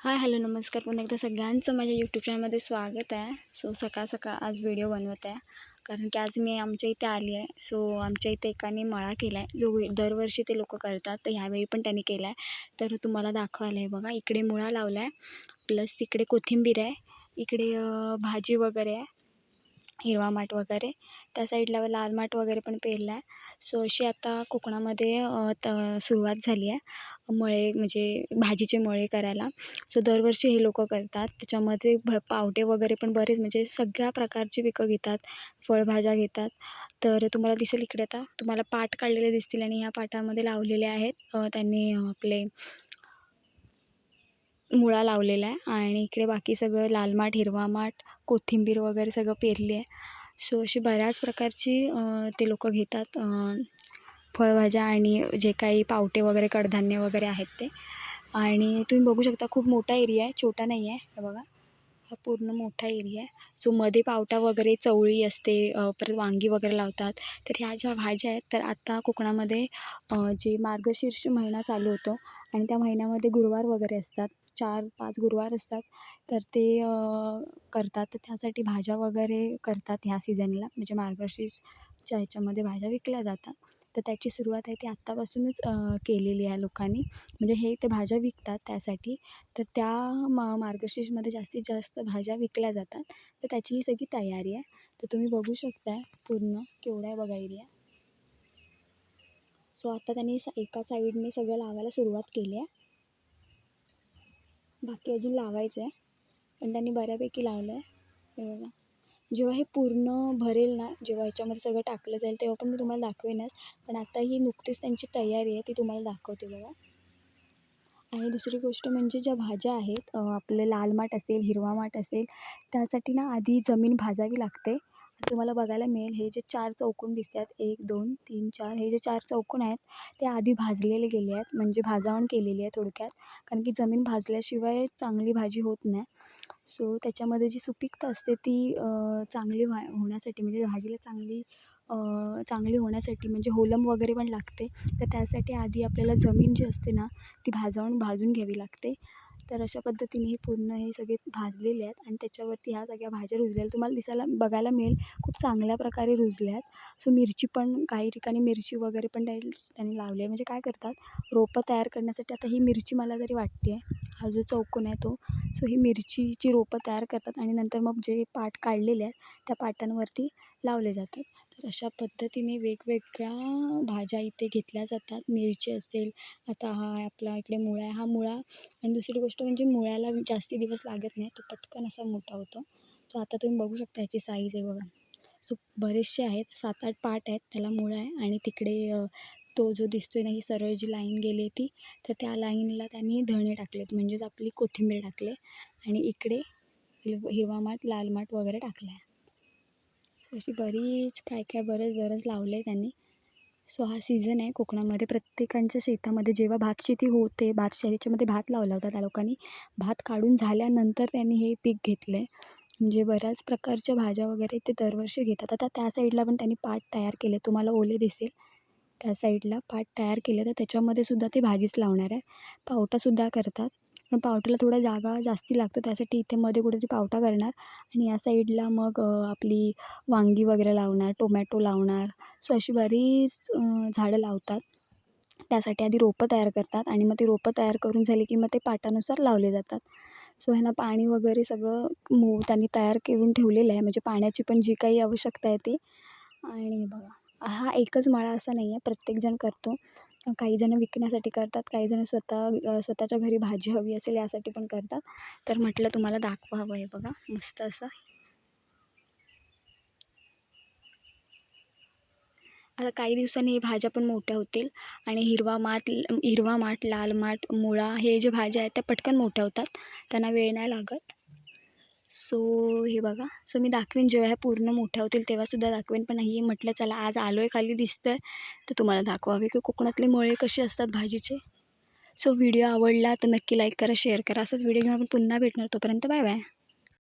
Hi hello नमस्कार. पुन्हा एकदा सगळ्यांचं माझ्या यूट्यूब चॅनलमध्ये स्वागत आहे. सो सकाळ सकाळ आज व्हिडिओ बनवत आहे. कारण की आज मी आमच्या इथे आली आहे. सो आमच्या इथे एकाने मळा केला आहे जो दरवर्षी ते लोक करतात तर ह्यावेळी पण त्यांनी केला आहे तर तुम्हाला दाखवायला आहे बघा. इकडे मुळा लावला आहे प्लस तिकडे कोथिंबीर आहे. इकडे भाजी वगैरे आहे. हिरवा माठ वगैरे. त्या साईडला लाल माठ वगैरे पण पेरला आहे सो अशी आता कोकणामध्ये त सुरुवात झाली आहे. मळे म्हणजे भाजीचे मळे करायला. सो दरवर्षी हे लोक करतात. त्याच्यामध्ये भ पावटे वगैरे पण बरेच म्हणजे सगळ्या प्रकारची पिकं घेतात. फळभाज्या घेतात. तर तुम्हाला दिसेल इकडे आता तुम्हाला पाट काढलेले दिसतील आणि ह्या पाटामध्ये लावलेले आहेत. त्यांनी आपले मुळा लावलेला आहे आणि इकडे बाकी सगळं लाल माठ हिरवा माठ कोथिंबीर वगैरे सगळं पेरली आहे. सो अशी बऱ्याच प्रकारची ते लोकं घेतात. फळभाज्या आणि जे काही पावटे वगैरे कडधान्य वगैरे आहेत ते. आणि तुम्ही बघू शकता खूप मोठा एरिया आहे छोटा नाही आहे हे बघा. हा पूर्ण मोठा एरिया आहे. सो मध्ये पावटा वगैरे चवळी असते परत वांगी वगैरे लावतात. तर ह्या ज्या भाज्या आहेत तर आत्ता कोकणामध्ये जे मार्गशीर्ष महिना चालू होतो आणि त्या महिन्यामध्ये गुरुवार वगैरे असतात. चार पाच गुरुवार असतात. तर ते करतात. तर त्यासाठी भाज्या वगैरे करतात ह्या सीझनला म्हणजे मार्गशीर्षच्या ह्याच्यामध्ये भाज्या विकल्या जातात. तर त्याची सुरुवात आहे ती आत्तापासूनच केलेली आहे लोकांनी. म्हणजे हे ते भाज्या विकतात त्यासाठी. तर त्या मा मार्गशीर्षमध्ये जास्तीत जास्त भाज्या विकल्या जातात. तर त्याची ही सगळी तयारी आहे. तर तुम्ही बघू शकता पूर्ण केवढा आहे. बघा एरिया सो आता त्यांनी सा एका साईडने सगळं लावायला सुरुवात केली आहे. बाकी अजून लावायचं आहे पण त्यांनी बऱ्यापैकी लावलं आहे हे बघा. जेव्हा हे पूर्ण भरेल ना जेव्हा ह्याच्यामध्ये सगळं टाकलं जाईल तेव्हा पण मी तुम्हाला दाखवेनच. पण आता ही नुकतीच त्यांची तयारी आहे ती तुम्हाला दाखवते बघा. आणि दुसरी गोष्ट म्हणजे ज्या भाज्या आहेत आपलं लाल माठ असेल हिरवा माठ असेल त्यासाठी ना आधी जमीन भाजावी लागते. तुम्हाला बघायला मिळेल हे जे चार चौकोन दिसतात एक दोन तीन चार हे जे चार चौकोन आहेत ते आधी भाजलेले गेले आहेत म्हणजे भाजावण केलेली आहे थोडक्यात. कारण की जमीन भाजल्याशिवाय चांगली भाजी होत नाही. सो त्याच्यामध्ये जी सुपीकता असते ती चांगली व्हा होण्यासाठी म्हणजे भाजीला चांगली चांगली होण्यासाठी म्हणजे होलम वगैरे पण लागते. तर त्यासाठी आधी आपल्याला जमीन जी असते ना ती भाजावून भाजून घ्यावी लागते. तर अशा पद्धतीने हे पूर्ण हे सगळे भाजलेले आहेत आणि त्याच्यावरती ह्या सगळ्या भाज्या रुजलेल्या तुम्हाला दिसायला बघायला मिळेल खूप चांगल्या प्रकारे रुजल्या आहेत. सो मिरची पण काही ठिकाणी मिरची वगैरे पण त्या त्यांनी लावली आहे. म्हणजे काय करतात रोपं तयार करण्यासाठी आता ही मिरची मला तरी वाटते आहे. हा जो चौकोन आहे तो. सो ही मिरचीची रोपं तयार करतात आणि नंतर मग जे पाट काढलेले आहेत त्या पाटांवरती लावले जातात. तर अशा पद्धतीने वेगवेगळ्या भाज्या इथे घेतल्या जातात. मिरची असेल आता हा आपला इकडे मुळा आहे हा मुळा. आणि दुसरी गोष्ट म्हणजे मुळ्याला जास्ती दिवस लागत नाही तो पटकन असा मोठा होतो. सो आता तुम्ही बघू शकता ह्याची साईज आहे बघा. सो बरेचसे आहेत सात आठ पाट आहेत त्याला मुळा आहे. आणि तिकडे तो जो दिसतोय ना ही सरळ जी लाईन गेली आहे ती तर त्या लाईनला त्यांनी धणे टाकलेत. म्हणजेच आपली कोथिंबीर टाकले आणि इकडे हिरव हिरवा माठ लाल माठ वगैरे टाकला आहे अशी बरीच काय काय बरंच बरंच लावलं आहे त्यांनी. सो हा सीझन आहे कोकणामध्ये. प्रत्येकांच्या शेतामध्ये जेव्हा भात शेती होते भात शेतीच्यामध्ये भात लावला होता त्या लोकांनी. भात काढून झाल्यानंतर त्यांनी हे पीक घेतलं आहे म्हणजे बऱ्याच प्रकारच्या भाज्या वगैरे ते दरवर्षी घेतात. आता त्या साईडला पण त्यांनी पाट तयार केले तुम्हाला ओले दिसेल. त्या साईडला पाट तयार केले तर त्याच्यामध्ये सुद्धा ते भाजीच लावणार आहे. पावटासुद्धा करतात. पण पावट्याला थोडा जागा जास्ती लागतो त्यासाठी इथे मध्ये कुठेतरी पावटा करणार आणि या साईडला मग आपली वांगी वगैरे लावणार टोमॅटो लावणार. सो अशी बरीच झाडं लावतात. त्यासाठी आधी रोपं तयार करतात आणि मग ते रोपं तयार करून झाली की मग ते पाटानुसार लावले जातात. सो ह्यांना पाणी वगैरे सगळं मो त्यांनी तयार करून ठेवलेलं आहे. म्हणजे पाण्याची पण जी काही आवश्यकता आहे ती. आणि बघा हा एकच माळा असा नाही आहे प्रत्येकजण करतो. काहीजणं विकण्यासाठी करतात काहीजणं स्वतः स्वतःच्या घरी भाजी हवी असेल यासाठी पण करतात. तर म्हटलं तुम्हाला दाखवावं आहे बघा मस्त असं. आता काही दिवसांनी हे भाज्या पण मोठ्या होतील आणि हिरवा माठ हिरवा माठ लाल माठ मुळा हे जे भाज्या आहेत त्या पटकन मोठ्या होतात. त्यांना वेळ नाही लागत. सो हे बघा. सो मी दाखवेन जेव्हा ह्या पूर्ण मोठ्या होतील तेव्हासुद्धा दाखवेन. पण ही म्हटलं चला आज आलो आहे खाली दिसतं आहे तर तुम्हाला दाखवावे की कोकणातले मळे कसे असतात भाजीचे. सो व्हिडिओ आवडला तर नक्की लाईक करा शेअर करा. असंच व्हिडिओ घेऊन आपण पुन्हा भेटणार तोपर्यंत बाय बाय.